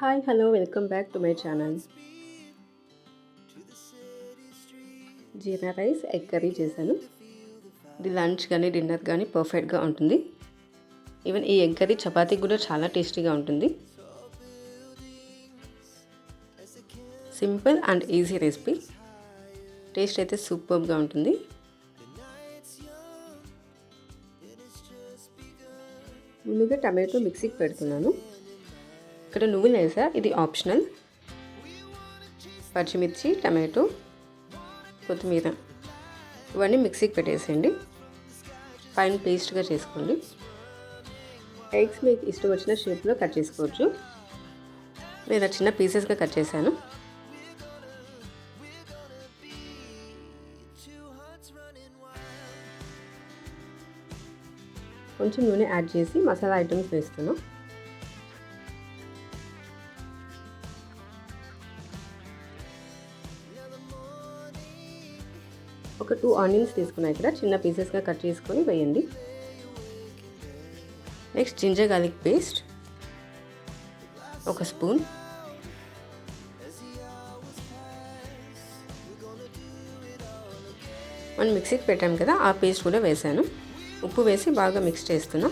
Hi hello welcome back to my channel jeera rice egg curry చేశాను. ఇది lunch కానీ dinner కానీ పర్ఫెక్ట్గా ఉంటుంది. ఈవెన్ ఈ ఎగ్ కర్రీ చపాతీకి కూడా చాలా టేస్టీగా ఉంటుంది. Simple and easy recipe taste అయితే సూపర్గా ఉంటుంది. ముందుగా టమాటో మిక్సీకి పెడుతున్నాను. ఇక్కడ నువ్వులు వేసా ఇది ఆప్షనల్. పచ్చిమిర్చి టమాటో కొత్తిమీర. ఇవన్నీ మిక్సీకి పెట్టేసేయండి. ఫైన్ పేస్ట్గా చేసుకోండి. ఎగ్స్ మీకు ఇష్టం వచ్చిన షేప్లో కట్ చేసుకోవచ్చు. లేదా చిన్న పీసెస్గా కట్ చేశాను. కొంచెం నూనె యాడ్ చేసి మసాలా ఐటమ్స్ వేస్తున్నాం. ఒక టూ ఆనియన్స్ తీసుకున్నాయి ఇక్కడ. చిన్న పీసెస్గా కట్ చేసుకొని వేయండి. నెక్స్ట్ జింజర్ గార్లిక్ పేస్ట్ ఒక స్పూన్. మనం మిక్సీకి పెట్టాం కదా ఆ పేస్ట్ కూడా వేసాను. ఉప్పు వేసి బాగా మిక్స్ చేస్తున్నా.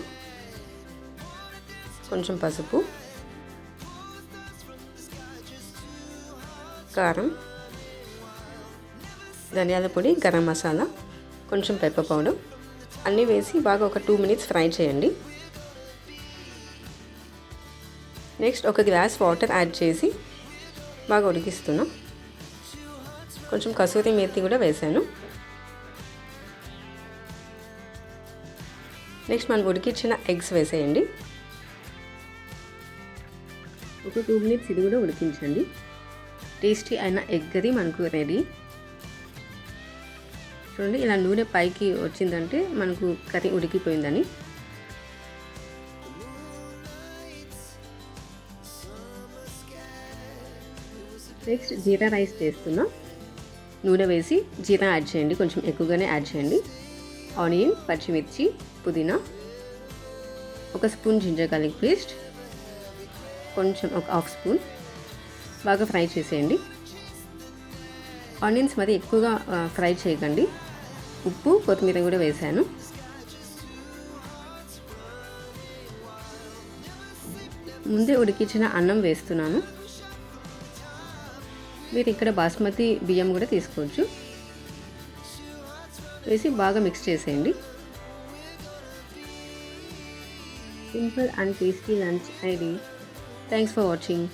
కొంచెం పసుపు. కారం. ధనియాల పొడి గరం మసాలా కొంచెం పెప్పర్ పౌడర్ అన్నీ వేసి బాగా ఒక టూ మినిట్స్ ఫ్రై చేయండి. నెక్స్ట్ ఒక గ్లాస్ వాటర్ యాడ్ చేసి బాగా ఉడికిస్తున్నా. కొంచెం కసూరి మేతి కూడా వేసాను. నెక్స్ట్ మనం ఉడికించిన ఎగ్స్ వేసేయండి. ఒక టూ మినిట్స్ ఇది కూడా ఉడికించండి. టేస్టీ అయిన ఎగ్ అది మనకు రెడీ చూడండి ఇలా నూనె పైకి వచ్చిందంటే మనకు కర్రీ ఉడికిపోయిందని. నెక్స్ట్ జీరా రైస్ చేస్తున్నా. నూనె వేసి జీరా యాడ్ చేయండి కొంచెం ఎక్కువగానే యాడ్ చేయండి. ఆనియన్ పచ్చిమిర్చి పుదీనా ఒక స్పూన్ జింజర్ గార్లిక్ పేస్ట్ కొంచెం ఒక హాఫ్ స్పూన్ బాగా ఫ్రై చేసేయండి. ఆనియన్స్ మరి ఎక్కువగా ఫ్రై చేయకండి. ఉప్పు కొత్తిమీర కూడా వేసాను ముందే ఉడికించిన అన్నం వేస్తున్నాను. మీరు ఇక్కడ బాస్మతి బియ్యం కూడా తీసుకోవచ్చు. వేసి బాగా మిక్స్ చేసేయండి. Simple and tasty lunch idea. Thanks for watching.